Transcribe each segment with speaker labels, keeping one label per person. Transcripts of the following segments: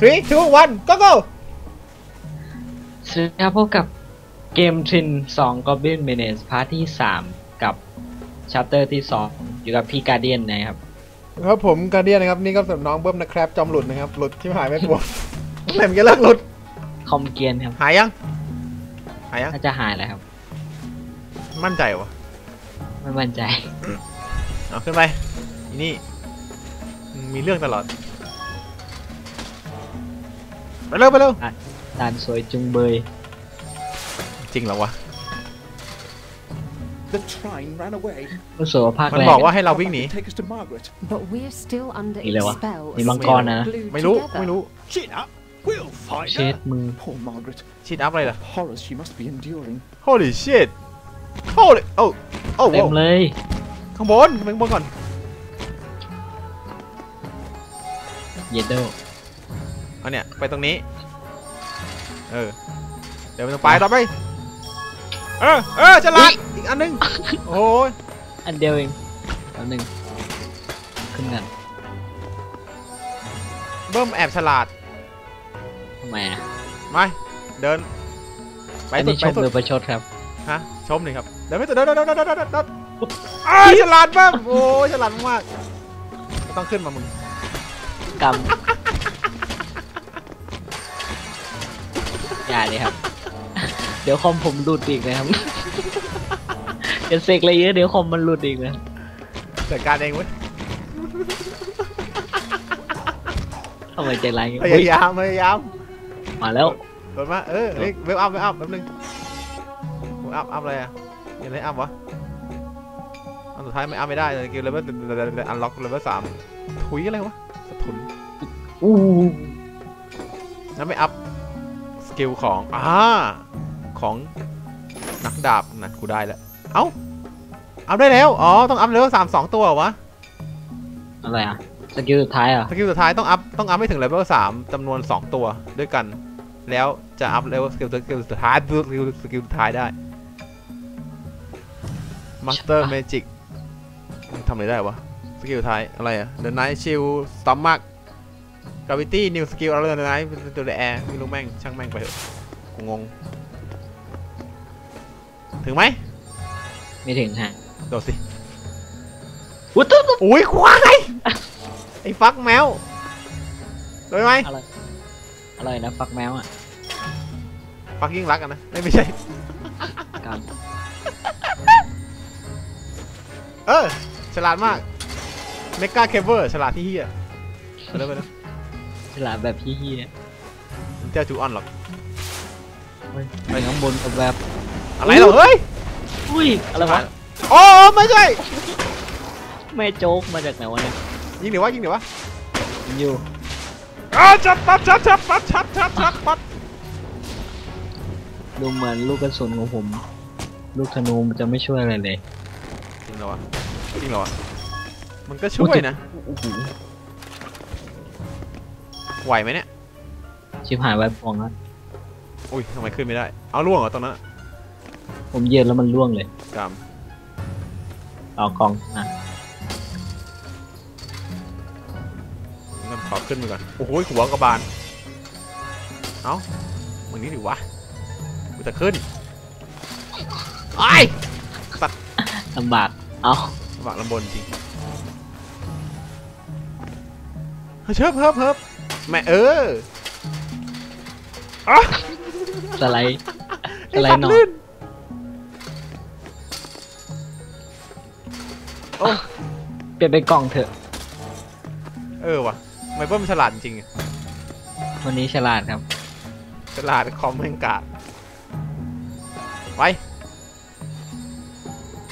Speaker 1: three two one go go
Speaker 2: สวัสดีครับพบกับเกมทริน2 Goblin Menace พาร์ทที่3กับชัปเตอร์ที่2อยู่กับพี่การเดียนนะครับ
Speaker 1: ครับผมการเดียนนะครับนี่ก็สำหรับน้องเบิ้มนะครับจอมหลุดนะครับหลุดที่หายไม่ปวดไหนมันจะเลิกหลุด
Speaker 2: คอมเกียนครับ
Speaker 1: หายยังหายยัง
Speaker 2: น่าจะหายแล้วครับ
Speaker 1: มั่นใจวะ
Speaker 2: ไม่มั่นใจ
Speaker 1: เอาขึ้นไปอีนี่มึงมีเรื่องตลอด ไปเร็วไปเร็ว
Speaker 2: ด่านสวยจุงเบย
Speaker 1: จริงเหรอวะ
Speaker 3: The train ran away.
Speaker 2: รู้สึกว่าภาค
Speaker 1: มัน
Speaker 2: แรก
Speaker 1: บอกว่าให้เราวิ่งหนี
Speaker 3: Take us to Margaret.
Speaker 4: But we're still under
Speaker 2: Ile
Speaker 4: its
Speaker 2: wa?
Speaker 4: spell.
Speaker 2: Ni mang
Speaker 4: still
Speaker 2: con à?
Speaker 4: glued
Speaker 1: ไม่รู้
Speaker 4: together.
Speaker 1: ไม่รู้
Speaker 3: Chin up. We'll find
Speaker 2: เช็ด
Speaker 3: her.
Speaker 2: มือ
Speaker 3: Poor Margaret.
Speaker 1: ชีดอัพอะไรล่ะ
Speaker 3: Horrors she must be enduring.
Speaker 1: holy shit holy โอ้โอ้
Speaker 2: เต็มเลย
Speaker 1: ข้างบนข้างบนก่อน
Speaker 2: เยดโด
Speaker 1: เอาเนี่ยไปตรงนี้ เออ เดี๋ยวไปตรงไปต่อไป เออ เออฉลาดอีกอันหนึง โอ้ย
Speaker 2: อันเดียวเองอันหนึ่งขึ้นกัน
Speaker 1: เบิ้มแอบฉลาด
Speaker 2: ทำไมอะ
Speaker 1: มาเดิน ไป
Speaker 2: อัน
Speaker 1: สุ
Speaker 2: นี้
Speaker 1: ด
Speaker 2: ช
Speaker 1: ไป
Speaker 2: ม
Speaker 1: สุ
Speaker 2: หรื
Speaker 1: ด
Speaker 2: อประชดครับ
Speaker 1: ฮะ ชมหน่อยครับ เดินไปสุดเดินเดินเดินเดินเดินเดินเดินอ้าวฉลาดมากโอ้ยฉลาดมากไม่ต้องขึ้นมามึง
Speaker 2: กร อย่าเลยครับ เดี๋ยวคอมผมหลุดอีกนะครับเดี๋ยวเสกอะไรเยอะเดี๋ยวคอมมันหลุดอีกนะ
Speaker 1: จัดการเองเว้ย
Speaker 2: ทำไมใจร้ายอย่าง
Speaker 1: พ
Speaker 2: งี้
Speaker 1: ยายามพยายาม
Speaker 2: มาแล้ว
Speaker 1: โดนมาเออเฮ้ยเวลอัพเวลอัพแป๊บนึงเวลอัพอัพอะไรอะยังไงอัพวะอันสุดท้ายไม่อัพไม่ได้เลยกิลเลเวลอันล็อกเลเวลสามถุยอะไรวะสะทุน
Speaker 2: อู้
Speaker 1: แล้วไม่อัพส กิลของอ่าของนักดาบนะกูได้แล้ว เอ้า อัพได้แล้ว อ๋อ ต้องอัพเลเวลสามสองตัวเหรอวะ
Speaker 2: อะไรอะ สกิลสุดท้ายเหรอะ
Speaker 1: สกิลสุดท้ายต้องอัพ ต้องอัพให้ถึงเลเวลสามจำนวนสองตัวด้วยกัน แล้วจะอัพเลเวลสกิลสกิลสุดท้ายสกิลสกิลสุดท้ายได้ Master Magic ทำอะไรได้วะ สกิลสุดท้ายอะไรอะ The Night Shield Stomach Gravity New Skill อะ ไรนะ Night เป็นตัวแอร์ไม่รู้แม่งช่างแม่งไปเถอะกูงง ถึงไหม
Speaker 2: ไม่ถึงฮะ
Speaker 1: โดดสิ
Speaker 2: วุ้ตุ๊บ
Speaker 1: อุ้ยควายไอ้ฟักแมวโดยไหม
Speaker 2: อะไรอะไรนะฟักแมวอะ
Speaker 1: ฟักยิ่งรักกันนะไม่ไม่ใช่
Speaker 2: กรรม
Speaker 1: เออฉลาดมากเมกาเคเบิลฉลาดที่เฮียไปเลยไปเลย
Speaker 2: ฉลาดแบบพี่เฮีย
Speaker 1: มันเจ้าจูออนหรอก
Speaker 2: ไปข้างบนกับแบบ
Speaker 1: อะไรเหรอเฮ้ย
Speaker 2: อุ้ยอะไรวะ
Speaker 1: โอ้ไม่ใช่
Speaker 2: แม่โจ๊กมาจากไหนวะเนี่ย
Speaker 1: ยิงเดี๋ยววะยิงเดี๋ยววะ
Speaker 2: มันอยู่
Speaker 1: อ้าชัดปัดชัดชัดปัดชัดชัดชัดปัด
Speaker 2: ดูเหมือนลูกกระสุนของผม ลูกธนูมันจะไม่ช่วยอะไรเลย
Speaker 1: จริงเหรอวะจริงเหรอวะมันก็ช่วยนะ
Speaker 2: โอ้โห
Speaker 1: ไหวไหมเนี่ย
Speaker 2: ชิบหายไว้ปองแล้ว
Speaker 1: อุ้ยทำไมขึ้นไม่ได้ เอาล่วงเหรอตรงนั้นอะ
Speaker 2: ผมเหย็นแล้วมันร่วงเลย
Speaker 1: กรรม
Speaker 2: เอากองอะ
Speaker 1: งั้นขอขึ้นไปก่อน โอ้โหหัวกระบาล เอ้ามึงนี่ดิวะกูจะขึ้นไอ้
Speaker 2: ลำบาก เอา
Speaker 1: ลำบากลำบนจริงเฮ้ยเชิบเฮิบเฮิบ แม่เอออะ
Speaker 2: สไลด์ส
Speaker 1: ไอ้
Speaker 2: ไล
Speaker 1: สัต
Speaker 2: ด์
Speaker 1: ว์
Speaker 2: นอน
Speaker 1: ลื่นโอ้
Speaker 2: เปลี่ยนเป็นกล่องเถอะ
Speaker 1: เออว่ะทำไมเบิ้มนฉลาดจริงๆอะ
Speaker 2: วันนี้ฉลาดครับ
Speaker 1: ฉลาดคอมแม่งกาดไป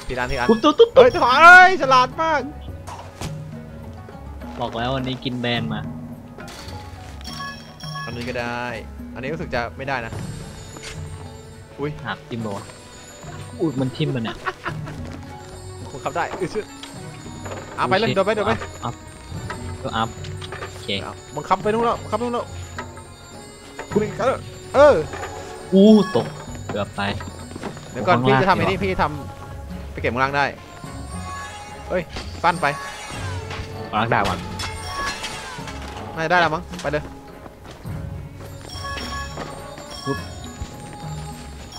Speaker 1: ทีละอันทีละอัน
Speaker 2: ตุ๊บตุ๊บตุ๊บ
Speaker 1: เอ้ยถอยเอ้ยฉลาดมาก
Speaker 2: บอกแล้ววันนี้กินแบรนด์มา
Speaker 1: อันนี้ก็ได้ อันนี้รู้สึกจะไม่ได้นะ อุ้ย
Speaker 2: หักทิมโบอุดมันทิมมันเนี่ย
Speaker 1: คงขับได้อือชื่อเอาไปเลยเดินไปเดินไป
Speaker 2: อัพก็อัพโอเค
Speaker 1: เอาบังคับไปนู่นแล้วบังคับไปนู่นแล้วคุณอีกแล้วเออ
Speaker 2: อู้ตกเกือบไป
Speaker 1: เดี๋ยวก่อน
Speaker 2: ข้าง
Speaker 1: พี่
Speaker 2: ล่าง
Speaker 1: จะทำไอ้
Speaker 2: ดี
Speaker 1: นี่
Speaker 2: กว่า
Speaker 1: พี่ทำไปเก็บข้างล่างได้เฮ้ยสั้นไป
Speaker 2: รักดาวัน
Speaker 1: น่าจะได้แล้วมั้งไปเลย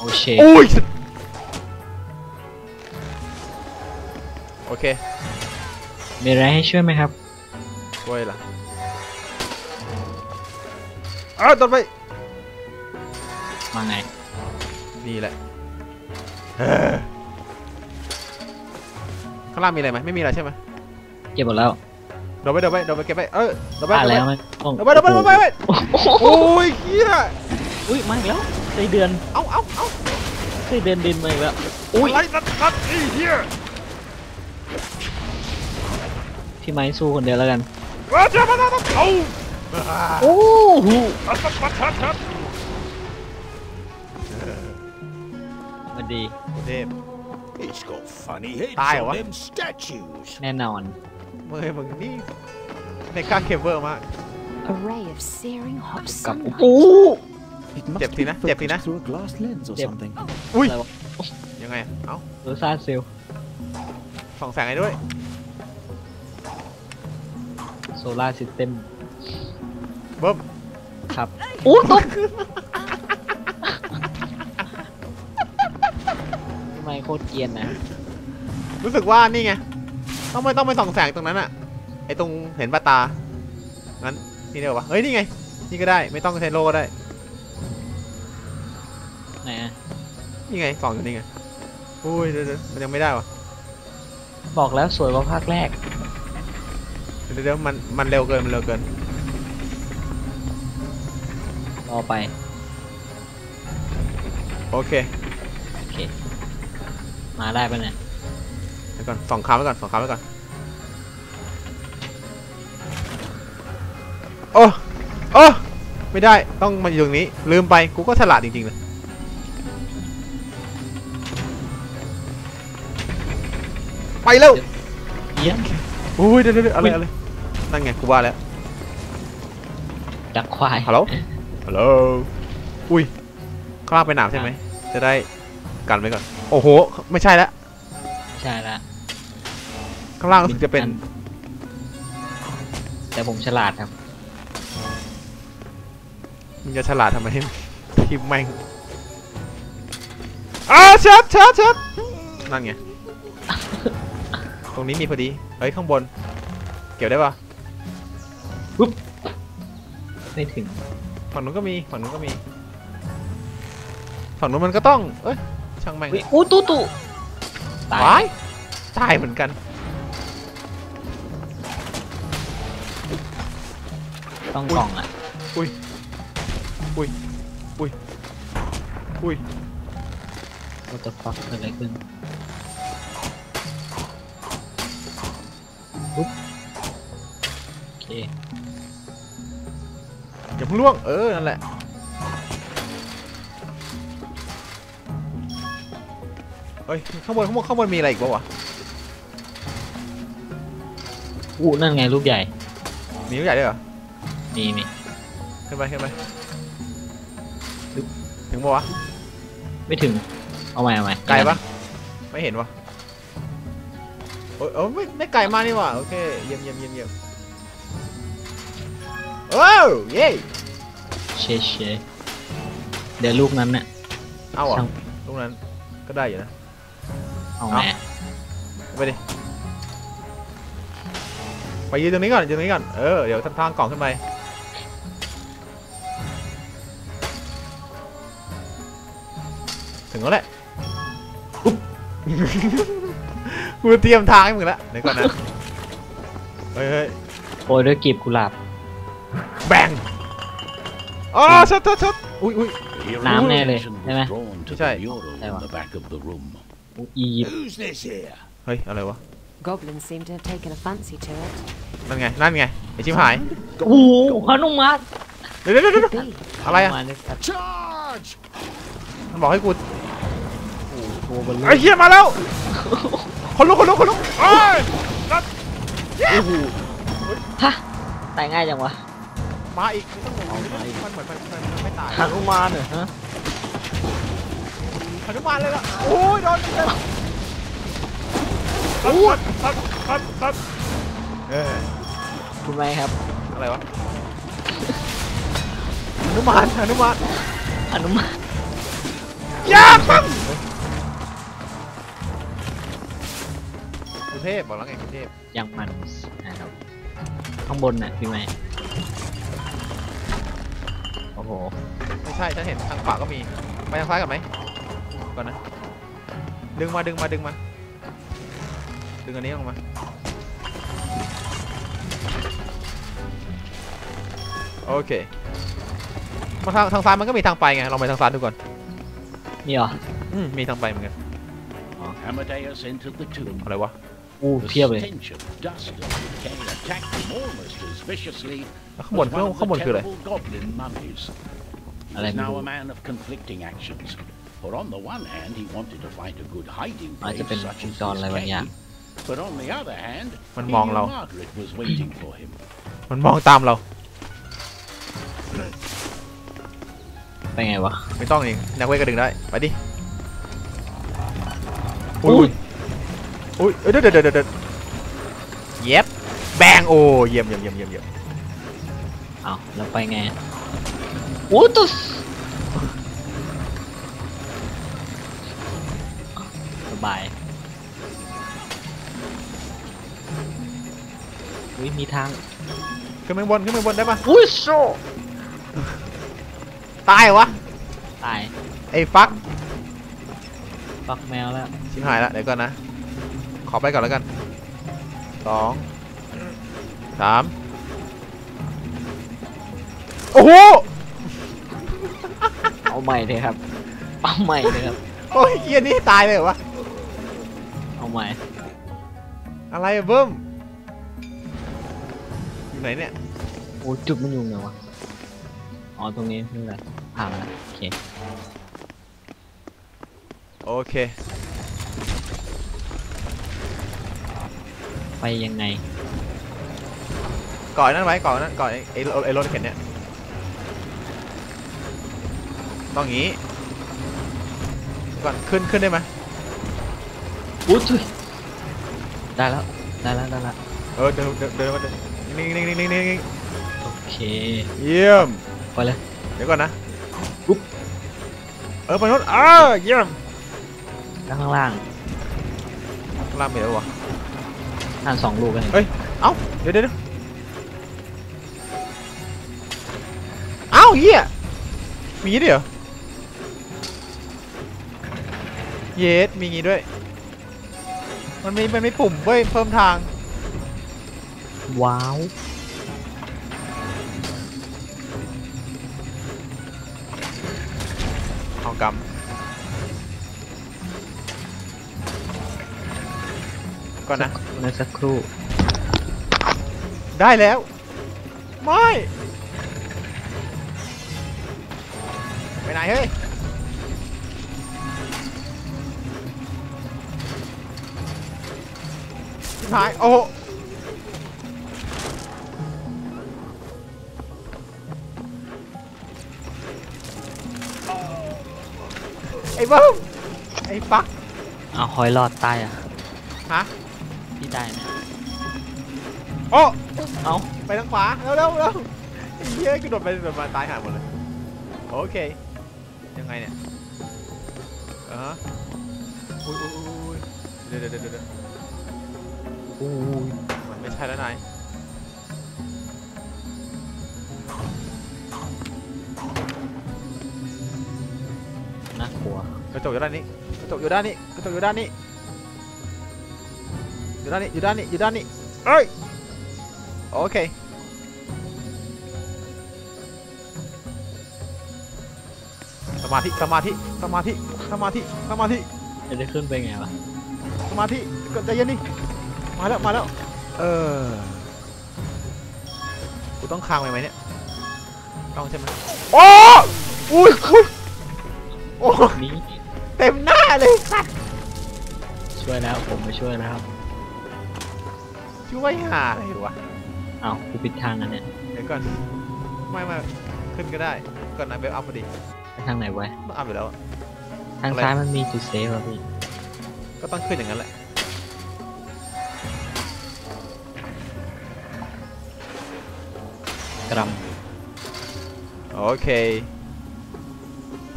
Speaker 2: โอเช
Speaker 1: โอ้ยโอเค
Speaker 2: มีอะไรให้ช่วยไหมครับ
Speaker 1: กล้วยล่ะอ้าวต้นไป
Speaker 2: มาไง
Speaker 1: นี่แหละเฮ้อข้างล่างมีอะไรไหมไม่มีอะไรใช่ไหม
Speaker 2: เก็บหมดแล้ว
Speaker 1: เดี๋ยวไปเดี๋ยวไปเดี๋ยวไปเก็บไปเออเดี๋ยวไป
Speaker 2: อ่า
Speaker 1: เดี๋ยว
Speaker 2: แล้ว
Speaker 1: ไป
Speaker 2: มันต้อง
Speaker 1: เดี๋ยวไปเดี๋ยวไปเดี๋ยวไปเดี๋ยวไป
Speaker 2: โอ้โห
Speaker 1: โอ้ยเฮีย
Speaker 2: อุ้ยมาอีกแล้วไส้เดือน
Speaker 1: เอาเอา เอา
Speaker 2: ไส้เดือนดินมาอีกแล้วอุ้ย
Speaker 1: อะไรนัดนัดไอ้เฮีย
Speaker 2: พี่ไม้สู้คนเดียวแล้วกัน
Speaker 1: มาจ้ามาจ้าเอา
Speaker 2: โอ้โห
Speaker 1: เอาสักมาชัดชัด
Speaker 2: มาดี
Speaker 1: เทพ
Speaker 4: It's got funny heads on them statues
Speaker 2: แน่นอน
Speaker 1: มึงมึงนี่ในค่าเคเบิลมาก
Speaker 5: A ray of searing hot
Speaker 2: กับ
Speaker 5: sunlight.
Speaker 2: โอ้
Speaker 3: It must
Speaker 1: Chẹp
Speaker 3: be
Speaker 1: thì nè, chẹp thì nè.
Speaker 3: focused through a glass lens or
Speaker 2: Chẹp.
Speaker 3: something.
Speaker 1: อุ้ย
Speaker 2: อะไรวะ
Speaker 1: ยังไง เอ้า
Speaker 2: โรซาเซล
Speaker 1: ส่องแสงให้ด้วย
Speaker 2: โซลาร์ซิสเต็ม
Speaker 1: เบิ้ม
Speaker 2: ครับโอ้ตกทำไมโคตรเกรียนนะ
Speaker 1: รู้สึกว่านี่ไง ต้องไม่ต้องไปส่องแสงตรงนั้นอะไอตรงเห็นปลาตา งั้นนี่เดียววะเฮ้ย นี่ไง นี่ก็ได้ ไม่ต้องใช้โลก็ได้
Speaker 2: ไหนอะ
Speaker 1: นี่ไงส่องอยู่นี่ไงอุ้ยเดี๋ยวเดี๋ยวมันยังไม่ได้วะ
Speaker 2: บอกแล้วสวยกว่าภาคแรก
Speaker 1: เดี๋ยวเดี๋ยวมันมันเร็วเกินมันเร็วเกิน
Speaker 2: รอไป
Speaker 1: โอเค
Speaker 2: โอเค มาได้ปะเนี่ย
Speaker 1: เดี๋ยวก่อนส่องค้างไว้ก่อนส่องค้างไว้ก่อนโอ้โอ้ไม่ได้ต้องมาอยู่ตรงนี้ ลืมไปกูก็ฉลาดจริงๆเลย ไปแล้ว
Speaker 2: เยี่ยม
Speaker 1: อุ้ยเดี๋ยวเดี๋ยวเดี๋ยวอะไรอะไรนั่นไงกูว่าแล้ว
Speaker 2: ดักควาย
Speaker 1: ฮัลโหลฮัลโหลอุ้ยข้างล่างเป็นหนามใช่ไหมจะได้กันไว้ก่อนโอ้โห ไม่ใช่แล้ว
Speaker 2: ใช่ละ
Speaker 1: ข้างล่างรู้สึกจะเป็น
Speaker 2: แต่ผมฉลาดครับ
Speaker 1: มึงจะฉลาดทำไมทิมแม่งอ้าวชัดชัดชัดนั่นไง ตรงนี้มีพอดี เฮ้ย ข้างบน เก็บได้ปะ
Speaker 2: ไม่ถึง
Speaker 1: ฝั่งนู้นก็มี ฝั่งนู้นก็มี ฝั่งนู้นมันก็ต้อง เอ้ย ช่างแม่ง
Speaker 2: อุ๊ยอู้ตู้ตู้ตา
Speaker 1: ตายย ตายเหมือนกัน
Speaker 2: ต้องกล่องอะ
Speaker 1: อุ้ยอุ้ยอุ้ย
Speaker 2: what the fuck เกิดอะไรขึ้น อ
Speaker 1: ย่าเพิ่งล่วง เออ นั่นแหละ เฮ้ย ข้างบน ข้างบน ข้างบน มีอะไรอีกบ้วะ
Speaker 2: อู้นั่นไงลูกใหญ่
Speaker 1: มีลูกใหญ่ด้วยเหรอ
Speaker 2: มีมี
Speaker 1: ขึ้นไปขึ้นไปถึงปะวะ
Speaker 2: ไม่ถึง เอาใหม่เอาใหม่
Speaker 1: ไกลปะไม่เห็นวะโอ้ยโอ้ยไม่ไม่ไกลมากนี่หว่า โอเค เยี่ยมเยี่ยมเยี่ยมเยี่ยม โอ้วเย้
Speaker 2: เชเชเดี๋ยวลูกนั้นเนี่ย
Speaker 1: เอาอะ
Speaker 2: ช่าง
Speaker 1: ตรงนั้นก็ได้อยู่นะ
Speaker 2: เอาไง
Speaker 1: เอาไปดิ ไปยืนตรงนี้ก่อนยืนตรงนี้ก่อน เออ เดี๋ยวทางกล่องขึ้นไป ถึงแล้วแหละอุ๊บกูเตรียมทางให้มึงแล้วเดี๋ยวก่อนนะ เฮ้ยเฮ้ย
Speaker 2: โปรยด้วยกลีบกุหลาบ
Speaker 1: แบงอ๋อชัดชัดชัดอุ้ยอุ้ย
Speaker 4: The
Speaker 2: Nam nè lì,
Speaker 4: attention
Speaker 2: đây nè.
Speaker 4: was drawn to
Speaker 1: Chứ
Speaker 4: the
Speaker 1: chạy.
Speaker 4: mural
Speaker 2: Đây
Speaker 4: in
Speaker 2: mà.
Speaker 4: the back of the room.
Speaker 2: อู้อียิปต์
Speaker 4: Who's this here?
Speaker 1: เฮ้ย อะไรวะ
Speaker 5: Goblins seem to have taken a fancy to it.
Speaker 1: นั่นไง นั่นไง ไอชิบหาย
Speaker 2: โอ้โหฮานุมัต
Speaker 1: เดี๋ยวเดี๋ยวเดี๋ยว
Speaker 5: Be.
Speaker 1: อะไรอะ
Speaker 2: มาเลยครับ
Speaker 4: Charge!
Speaker 1: มันบอกให้กู
Speaker 2: โอ้โหบอลลู
Speaker 1: ไอ้เหี้ยมาแล้วคนลุกคนลุกคนลุกโอ้ย
Speaker 2: ฮะตายง่ายจังวะ
Speaker 1: มาอีกไม่ต้องห่วงมันเหมือนมันมันมันไม่ตาย
Speaker 2: ฮานุมานเหรอฮะ
Speaker 1: หนุมานเลยล่ะโอ้ยโดนเต็มโอ้ยตัดตัดตัดเออ
Speaker 2: คุณไมครับ
Speaker 1: อะไรวะหนุมานหนุมาน
Speaker 2: ฮานุมาน
Speaker 1: ยาปังกุเทพบอกแล้วไงกุเทพ
Speaker 2: ยังมันนะครับข้างบนน่ะพี่ไหม โอ้โห
Speaker 1: ไม่ใช่ฉันเห็นทางขวาก็มี ไปทางซ้ายกันไหมก่อนนะ ดึงมาดึงมาดึงมา ดึงอันนี้ออกมา โอเคมาทางทางซ้ายมันก็มีทางไปไง ลองไปทางซ้ายดูก่อน
Speaker 2: นี่เหรอ
Speaker 1: อืมมีทางไปเหมือนกัน
Speaker 4: Amadeus entered the tomb.
Speaker 1: อะไรวะ
Speaker 2: อู้
Speaker 4: The
Speaker 2: เพียบเลย
Speaker 4: stench of dust and decay attacked him almost as viciously
Speaker 1: แล้วข้างบน
Speaker 4: as
Speaker 1: ข้าง
Speaker 4: one of
Speaker 1: ข้างบน
Speaker 4: the
Speaker 1: คืออะไร
Speaker 4: terrible goblin mummies. He
Speaker 2: I
Speaker 4: was
Speaker 2: don't
Speaker 4: now
Speaker 2: know.
Speaker 4: a man of conflicting actions. For on the one hand, he wanted to find a good hiding
Speaker 2: อาจ
Speaker 4: place
Speaker 2: จะเป็น
Speaker 4: such
Speaker 2: วง
Speaker 4: as
Speaker 2: จรอะไร
Speaker 4: this
Speaker 2: บางอย่าง
Speaker 4: cave. But on the other hand,
Speaker 1: มัน
Speaker 4: he
Speaker 1: มอง
Speaker 4: knew
Speaker 1: เรา
Speaker 4: Margaret was waiting for him.
Speaker 1: มันมองตามเรา
Speaker 2: ไปไงวะ
Speaker 1: ไม่ต้องเองนักเวทก็ดึงได้ไปดิ
Speaker 2: อุ้ย
Speaker 1: อุ้ยเอ้ยเดี๋ยวเดี๋ยวเดี๋ยวเดี๋ยวเย็บ แบงโอ้เยี่ยมเยี่ยมเยี่ยมเยี่ยมเยี่ยม
Speaker 2: เอาแล้วไปไงโอ้ตุสสบายอุ้ยมีทาง
Speaker 1: ขึ้นไปบนขึ้นไปบนได้ปะ
Speaker 2: อุ้ยโซ
Speaker 1: ตายเหรอวะ
Speaker 2: ตาย
Speaker 1: ไอ้ฟัก
Speaker 2: ปักแมวแล้ว
Speaker 1: ชิบหายละเดี๋ยวก่อนนะ ขอไปก่อนแล้วกันสอง สามโอ้โห
Speaker 2: เอาใหม่เลยครับเอาใหม่เลยครับ
Speaker 1: โอ้ยเฮียนี่ตายเลยเหรอวะ
Speaker 2: เอาใหม่
Speaker 1: อะไรอะเบิ้มอยู่ไหนเนี่ย
Speaker 2: โอ้จุดมันอยู่ไหนวะอ๋อตรงนี้นี่แหละผ่านแล้วโอเค
Speaker 1: โอเค
Speaker 2: ไปยังไง
Speaker 1: ก่อนนั้นไว้ก่อนนั้นก่อนไอ้ไอ้ไอ้รถเข็นเนี่ยต้องอย่างงี้ ก่อนขึ้นขึ้นได้ไหม
Speaker 2: อุ้ยจุยได้แล้วได้แล้วได้แล้ว
Speaker 1: เออเดินเดินเดินมาเดินนิ่งนิ่งนิ่งนิ่งนิ่งนิ่ง
Speaker 2: โอเค
Speaker 1: เยี่ยม
Speaker 2: ไปเลย
Speaker 1: เดี๋ยวก่อนนะ
Speaker 2: ปุ๊บ
Speaker 1: เออไปนู้นเออเยี่ยม
Speaker 2: แล้วข้างล่าง
Speaker 1: ข้างล่างมีอะไรวะ
Speaker 2: ทานสองลูกกัน
Speaker 1: เฮ้ยเอ้าเดี๋ยวเดี๋ยว เดี๋ยวเอ้าเหี้ยมีงี้ด้วยเหรอเยสมีงี้ด้วย มันมีมันมีปุ่มเว้ยเพิ่มทาง
Speaker 2: ว้าว
Speaker 1: เอากำก่อนนะ
Speaker 2: ในสักครู่
Speaker 1: ได้แล้ว ไม่ ไปไหนเฮ้ยชิบหาย โอ้โหไอ้เบิ้มไอ้ฟัก
Speaker 2: เอาหอยรอดตายอะ
Speaker 1: ฮะ
Speaker 2: พี่ตายไหม
Speaker 1: โอ้
Speaker 2: เอา
Speaker 1: ไปทางขวา เร็วเร็วเร็วไอ้เหี้ยกระโดดไปกระโดดมาตายหาหมดเลย โอเค ยังไงเนี่ยอ่าฮะอุ้ยอุ้ยอุ้ยอุ้ยเดี๋ยวเดี๋ยวเดี๋ยวเดี๋ยว
Speaker 2: อู้ย
Speaker 1: มันไม่ใช่แล้วนาย
Speaker 2: น่ากลัว
Speaker 1: กระจกอยู่ด้านนี้กระจกอยู่ด้านนี้กระจกอยู่ด้านนี้อยู่ด้านนี้อยู่ด้านนี้อยู่ด้านนี้เอ้ยโอเค มาธิสมาธิสมาธิสมาธิสมาธิ
Speaker 2: จะได้ขึ้นไปไงวะ
Speaker 1: สมาธิกดใจเย็นดิมาแล้วมาแล้วเออกูต้องค้างไว้ไหมเนี่ยต้องใช่ไหมโอ้อุ้ยอุ้ยโอ้
Speaker 2: นี่
Speaker 1: เต็มหน้าเลยสัตว์
Speaker 2: ช่วยแล้วผมมาช่วยแล้วครับ
Speaker 1: ช่วยหาอะไรวะ
Speaker 2: เอากูปิดทางอันเนี้ย
Speaker 1: เดี๋ยวก่อนไม่ไม่ขึ้นก็ได้ก่อนนะเบลอัพพอดี
Speaker 2: ไปทางไหนไว้
Speaker 1: ต้องอัพอยู่แล้วอะ
Speaker 2: ทาง
Speaker 1: อะไร
Speaker 2: ซ้ายมันมีจุดเซฟอะพี่
Speaker 1: ก็ต้องขึ้นอย่างนั้นแหละ
Speaker 2: กรัม
Speaker 1: โอเค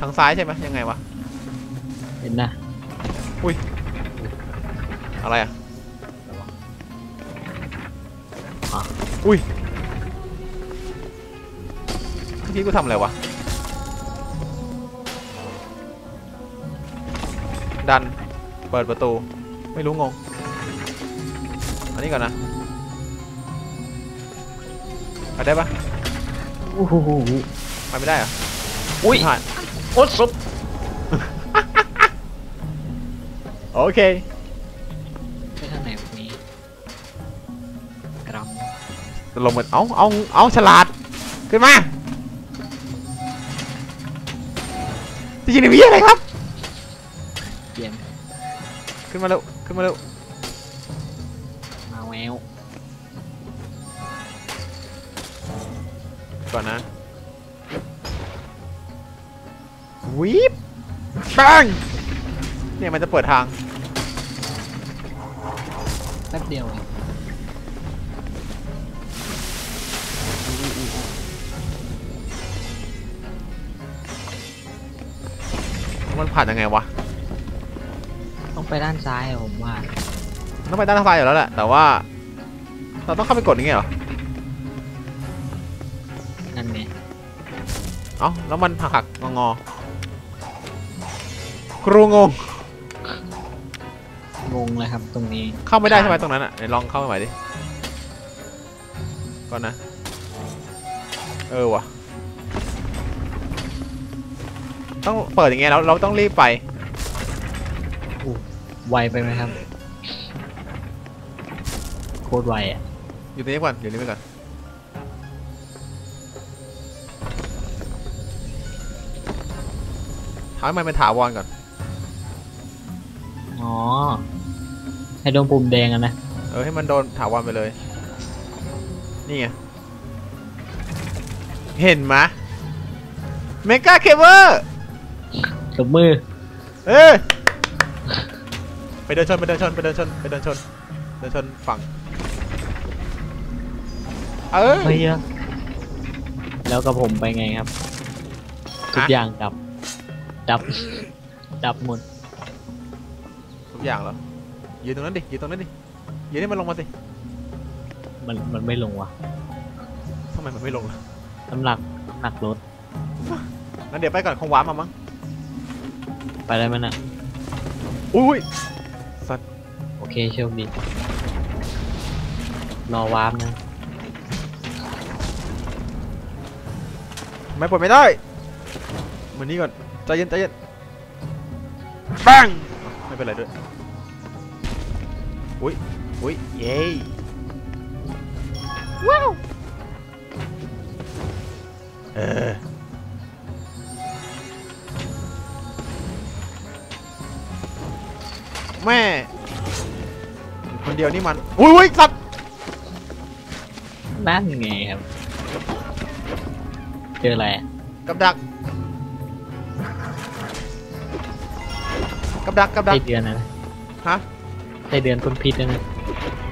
Speaker 1: ทางซ้ายใช่ไหมยังไงวะ
Speaker 2: เห็นนะ
Speaker 1: อะไรอะ
Speaker 2: อะ
Speaker 1: อุ้ยเมื่อกี้กูทำอะไรวะ ดัน เปิดประตู ไม่รู้งง อันนี้ก่อนนะไปได้ปะ
Speaker 2: โอ้โห
Speaker 1: ไปไม่ได้เหรอ
Speaker 2: อุ้ย
Speaker 1: ผ่าน
Speaker 2: โอ้ซุป
Speaker 1: โอเค
Speaker 2: ไปทางไหนวันนี้กรัม
Speaker 1: จะลงมาเอาเอาเอาฉลาด ขึ้นมาที่จริงมีอะไรครับ
Speaker 2: เปลี่ยน
Speaker 1: ขึ้นมาเร็ว ขึ้นมาเร็ว
Speaker 2: มาแวว
Speaker 1: ก่อนนะวิบปังเนี่ยมันจะเปิดทาง
Speaker 2: แป๊บเดียวเอง
Speaker 1: มันผ่านยังไงวะ
Speaker 2: ต้องไปด้านซ้ายอะผมว่า
Speaker 1: มันต้องไปด้านซ้ายอยู่แล้วแหละแต่ว่า เราต้องเข้าไปกดอย่างเงี้ยเหรอ
Speaker 2: นั่นไง
Speaker 1: เอ้าแล้วมันหักหักงองอครูงง
Speaker 2: งงเลยครับตรงนี้
Speaker 1: เข้าไม่ได้ใช่ไหมตรงนั้นอะไหนลองเข้าไปใหม่ดิก่อนนะ เออว่ะ ต้องเปิดอย่างเงี้ยแล้วเราต้องรีบไป
Speaker 2: ไวไปไหมครับ โคตรไวอะ
Speaker 1: อยู่ตรงนี้ก่อน อยู่นี่ไปก่อน ทำให้มันเป็นถาวรก่อน
Speaker 2: อ๋อ ให้โดนปุ่มแดงอะนะ
Speaker 1: เออ ให้มันโดนถาวรไปเลย นี่ไง เห็นไหมเมกาเคเบิล
Speaker 2: ตบมือ
Speaker 1: เออ ไปเดินชนไปเดินชนไปเดินชนไปเดินชนเดินชนฝั่งเออ
Speaker 2: ไม่เยอะแล้วกับผมไปไงครับทุก
Speaker 1: อะ
Speaker 2: อย่างดับ ดับ ดับหมด
Speaker 1: ทุกอย่างเหรอยืนตรงนั้นดิยืนตรงนั้นดิยืนให้มันลงมาสิ
Speaker 2: มันมันไม่ลงว่ะ
Speaker 1: ทำไมมันไม่ลงล่ะ
Speaker 2: น้ำหนักน้ำหนักรถ
Speaker 1: งั้นเดี๋ยวไปก่อนคงว้าร์ปมามั้ง
Speaker 2: ไปได้ไหมยนะ
Speaker 1: อุ้ย
Speaker 2: โอเคโชคดีรอวาร์ปนะ
Speaker 1: ไม่ปลดไม่ได้มานี่ก่อน ใจเย็นใจเย็นปังไม่เป็นไรด้วย อุ้ยอุ้ยเย้ว้าวเออแม่อยู่คน เดียวนี่มัน อุ้ยอุ้ยสัตว์
Speaker 2: นั่นไงครับ เจออะไรอะ
Speaker 1: กับดัก กับดักกับดัก
Speaker 2: ไส้เดือนนะ
Speaker 1: ฮะ
Speaker 2: ไส้เดือนพ่นพิษนะนะ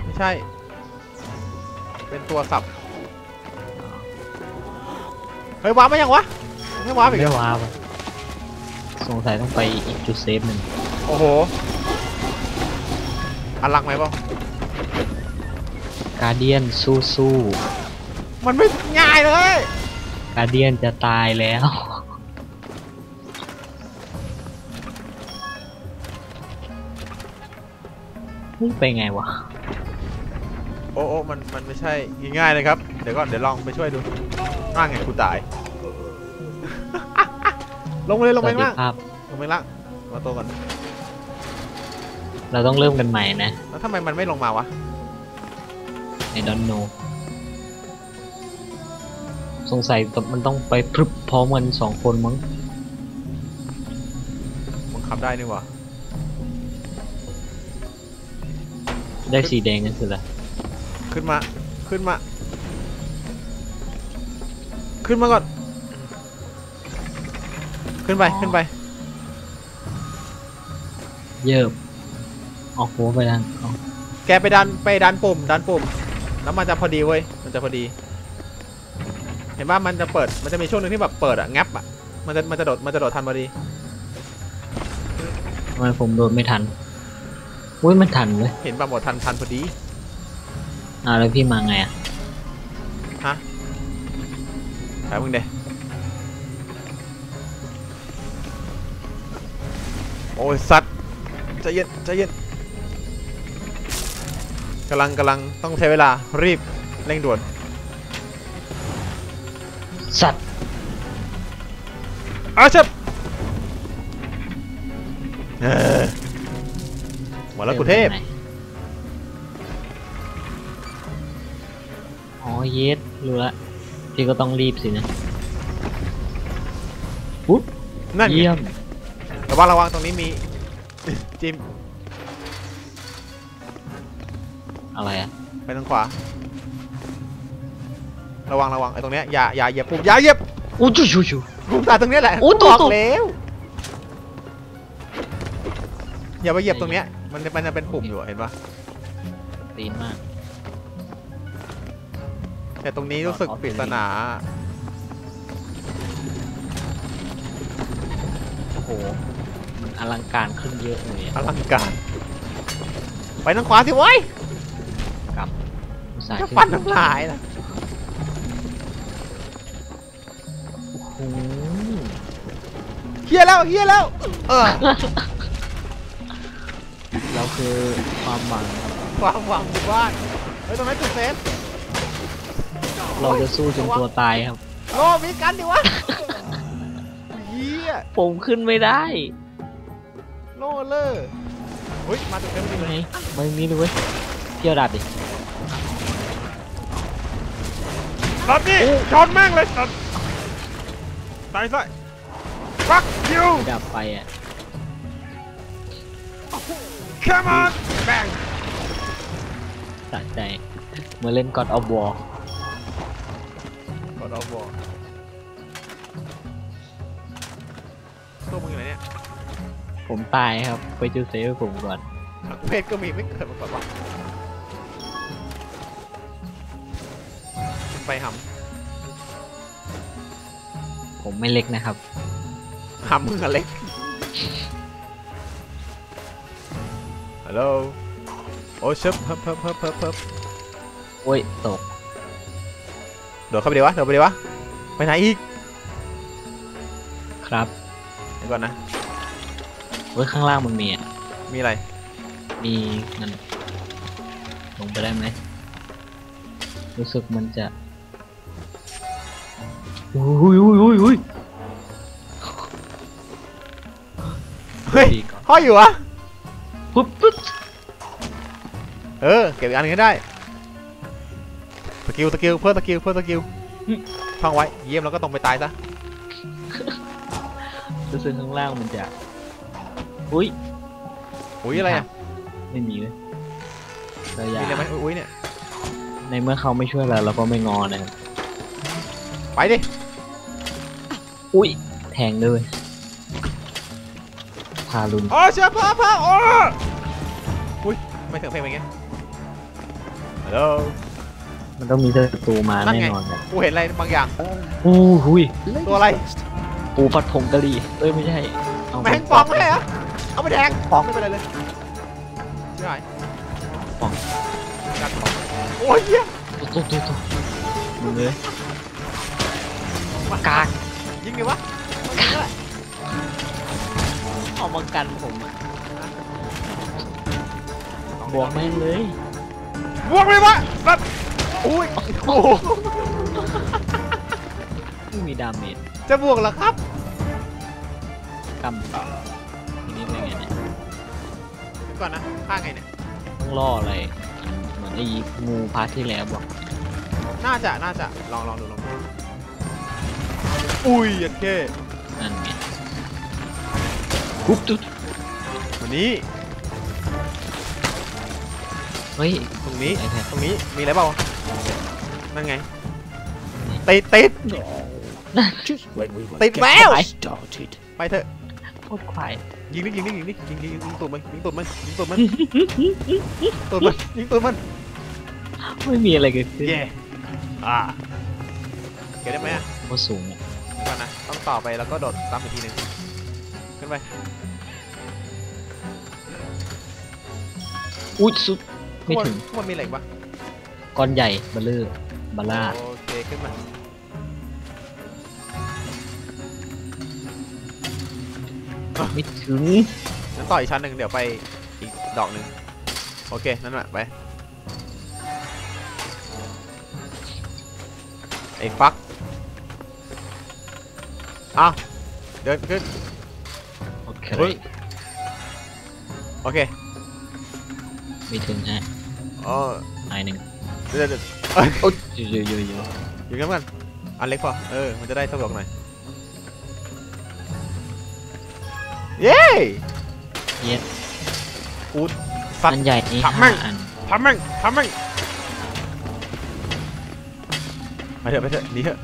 Speaker 1: ไม่ใช่ เป็นตัวสับ เฮ้ยว้าร์ปมายังวะ ไม่ว้าร์ปอีก
Speaker 2: ไม่
Speaker 1: เหรอ
Speaker 2: วาร์ปอะสงสัยต้องไปอีกจุดเซฟหนึ่ง
Speaker 1: โอ้โห อันลักไหมเปล่า
Speaker 2: การเดียนสู้สู้
Speaker 1: มันไม่ง่ายเลย
Speaker 2: การเดียนจะตายแล้วเฮ้ยไปไงวะ
Speaker 1: โอ้โอ้มัน มันไม่ใช่ง่ายๆเลยครับ เดี๋ยวก่อน เดี๋ยวลองไปช่วยดูร่างไงกูตาย ลงไปเลยลง
Speaker 2: ส
Speaker 1: ไป
Speaker 2: วัสดี
Speaker 1: ข้างล่าง
Speaker 2: ครับ
Speaker 1: ลงไปข้างล่างมาตัวก่อน
Speaker 2: เราต้องเริ่มกันใหม่นะ
Speaker 1: แล้วทำไมมันไม่ลงมาวะ
Speaker 2: I don't know สงสัยมันต้องไปพรึบพร้อมกันสองคนมั้ง
Speaker 1: มันขับได้นี่หวะ
Speaker 2: ได้สีแดงนั่นคืออะไร
Speaker 1: ขึ้นมา ขึ้นมา ขึ้นมาก่อน ขึ้นไปขึ้นไป
Speaker 2: เยิบออกหัวไปทางเอา
Speaker 1: แกไปดันไปดันปุ่มดันปุ่ม แล้วมันจะพอดีเว้ย มันจะพอดี เห็นว่ามันจะเปิด มันจะมีช่วงหนึ่งที่แบบเปิดอะงับอะมันจะมันจะโดดมันจะโดดทันพอดี
Speaker 2: ทำไมผมโดนไม่ทัน อุ้ยมันทันเลย
Speaker 1: เห็นปะหมดทันทันพอดี
Speaker 2: อ้าวแล้วพี่มาไงอะ
Speaker 1: ฮะแป๊บมึงเดโอ้ยสัตว์ใจเย็นใจเย็นกำลังกำลังต้องใช้เวลารีบเร่งด่วน
Speaker 2: สัตว์
Speaker 1: อาชับเออหมดแล้วกุเทพ
Speaker 2: ไหนอ๋อเยสรู้ละพี่ก็ต้องรีบสินะปุ๊บ
Speaker 1: นั่นไง
Speaker 2: เยี่ยม
Speaker 1: ระวังระวังตรงนี้มีจิม
Speaker 2: อะไรอะ
Speaker 1: ไปทางขวา ระวังระวังไอ้ตรงเนี้ยอย่าอย่าเหยียบปุ่มอย่าเหยียบ
Speaker 2: อู้ชูชูชู
Speaker 1: ปุ่มตาตรงเนี้ยแหละ
Speaker 2: โอ้ตัว
Speaker 1: บอก
Speaker 2: ตัว
Speaker 1: แล้วอย่าไปเหยียบตรงเนี้ยมันมันจะเป็นปุ่มอยู่อะเห็นปะ
Speaker 2: ตีนมาก
Speaker 1: แต่ตรงนี้รู้สึก
Speaker 2: อ๋อ
Speaker 1: ปริศนาโอ้โห
Speaker 2: มันอลังการขึ้นเยอะเลย
Speaker 1: อ
Speaker 2: อะ
Speaker 1: ลังการไปทางขวาสิเว้ย
Speaker 2: อุต ส่าห์
Speaker 1: จะ
Speaker 2: ขึ้
Speaker 1: ฟันน้ำลายนะ
Speaker 2: โอ้โห
Speaker 1: เฮียแล้วเฮียแล้ว เออ
Speaker 2: เราคือความหวัง
Speaker 1: ความหวังหมู่บ้านเฮ้ยตรงนั้นจุดเซฟ
Speaker 2: เราจะสู้จนตัวตายครับ
Speaker 1: โลมีกันดิวะเฮีย
Speaker 2: ผมขึ้นไม่ได้
Speaker 1: โลเลอร์เฮ้ย มาจุดเซฟจริง
Speaker 2: ไง
Speaker 1: เลย
Speaker 2: มันมีด้วยเที่ยวดับดิ
Speaker 1: ตัดดิชนแม่งเลยตัดตายซะ fuck you
Speaker 2: ดับไปอะ
Speaker 1: come on bang
Speaker 2: สะใจเหมื่อนเล่นกอดออฟวอล
Speaker 1: กดออกบอลตัวมึงอยู่ไหนเนี่ย
Speaker 2: ผมตายครับ ไปจูเซฟให้ผมก่อน
Speaker 1: เพศก็มีไม่เกิดมาก่อนวะ ไปห
Speaker 2: ผมไม่เล็กนะครับำ
Speaker 1: หำมึงอะเล็กฮัลโหลโอ้ยเชิบเพิ่มเพิ่มเพิ่มเพิ่มเพิ่ม
Speaker 2: โอ้ยตก
Speaker 1: โดดเข้าไปดีวะโดดไปดีวะไปไหนอีก
Speaker 2: ครับ
Speaker 1: เดี๋ยวก่อนนะ
Speaker 2: เว้ยข้างล่างมันมีอะ
Speaker 1: มีอะไร
Speaker 2: มีนั่นลงไปได้ไหมรู้สึกมันจะ อุ้ยอุ้ยอุ้ยอุ้ย
Speaker 1: เฮ้ย
Speaker 2: ดีก่อน
Speaker 1: ห้อยอยู่วะ
Speaker 2: ปุ๊บปุ๊บ
Speaker 1: เออเก็บอีกอันหนึงให้ได้สกิลสกิลเพิ่มสกิลเพิ่มสกิลท่องไว้เยี่ยมแล้วก็ตรงไปตายซะ
Speaker 2: รู้สึกข้างล่างมันจะอุ้ย
Speaker 1: อุ้ยอะไรอะ
Speaker 2: ไม่มีเลยเราอย่า
Speaker 1: มีอะไรไหมอุ้ยอุ้ยเนี่ย
Speaker 2: ในเมื่อเขาไม่ช่วยเราเราก็ไม่งอนะครับ
Speaker 1: ไปดิ
Speaker 2: อุ้ยแทงด้วยทารุณ
Speaker 1: อ๋อเชื่อพาพาอ๋ออุ้ยไม่ถึงเพลงเป็นไงฮัลโหล
Speaker 2: มันต้องมีศัตรูมา
Speaker 1: นั่น
Speaker 2: แน่
Speaker 1: ไง
Speaker 2: นอนครับ
Speaker 1: กูเห็นอะไรบางอย่าง
Speaker 2: อู้หุย
Speaker 1: ตัวอะไร
Speaker 2: ปูผัดผงกะหรี่เอ้ยไม่ใช่เอา
Speaker 1: แมงปองไม่ใช่เหรอเอาไปแดงปองไม่เป็นไรเลยใช่ไหม
Speaker 2: ปอง
Speaker 1: กัดปองโอ้ยเหี้ย
Speaker 2: ตุ๊ตุ๊ตุ๊ตุ๊มึงเลยกาก
Speaker 1: ยิ งดิวะต้องยิงด้วย
Speaker 2: เอามากันผมอะบวกแม่งเลย
Speaker 1: บวกเลยวะแบบอุ้ยโอ้โห
Speaker 2: ไม่มีดาเมจ
Speaker 1: จะบวกเหรอครับ
Speaker 2: กำทีนี้เป็นไงเนี่ย
Speaker 1: เดี๋ยวก่อนนะฆ่าไงเนี่ย
Speaker 2: ต้องล่ออะไรเหมือนไอ้งูพาร์ทที่แล้วบอก
Speaker 1: น่าจะน่าจะลองลองดูลองดู อุ้ยยัดเข้
Speaker 2: นั่นไงปุ๊บตุ๊ด
Speaker 1: วันนี้
Speaker 2: เฮ้ย
Speaker 1: ตรงนี้
Speaker 2: ไอแพด
Speaker 1: ตรงนี้ มีอะไรเปล่า นั่นไง ติดติด
Speaker 3: Just when we were
Speaker 1: Tịt
Speaker 3: getting
Speaker 1: béo.
Speaker 3: started.
Speaker 1: ไปเถอะ
Speaker 2: โคตรควาย
Speaker 1: ยิงดิยิงดิยิงดิยิงยิงยิงตูดมันยิงตูดมันยิงตูดมันตูดมันยิงตูดมัน
Speaker 2: ไม่มีอะไรเกิดขึ้น
Speaker 1: เย่อ่าเก็บได้ไหมอะ
Speaker 2: โคตรสูงอะ
Speaker 1: ก่อนนะ ต้องต่อไปแล้วก็โดดซ้ำอีกทีหนึ่งขึ้นไป
Speaker 2: อุ้ยสุดไม่ถึง
Speaker 1: ข้างบนมีเหล็กปะ
Speaker 2: ก้อนใหญ่เบลเลอร์บาล่า
Speaker 1: โอเคขึ้นมา
Speaker 2: ไม่ถึง
Speaker 1: งั้นต่ออีกชั้นหนึ่งเดี๋ยวไปอีกดอกหนึ่งโอเค นั่นแหละไปไอ้ฟัก อ้าวเดินขึ้น
Speaker 2: โอเค
Speaker 1: เฮ้ย โอเค
Speaker 2: ไม่ถึงฮะ
Speaker 1: อ๋อ
Speaker 2: นายหนึ่ง
Speaker 1: เดี๋ยวเดี๋ยว
Speaker 2: โอ้ยเยอะเยอะเยอะเยอะ
Speaker 1: อยู่กันกันอันเล็กพอเออ มันจะได้สะดวกหน่อย เย้
Speaker 2: เย็ด
Speaker 1: กูสัต
Speaker 2: อัน
Speaker 1: ว์
Speaker 2: ใหญ่นี่
Speaker 1: ทำมั่
Speaker 2: ห้าง อัน
Speaker 1: ทำมั่งทำมั่งไปเถอะไปเถอะหนีเถอะ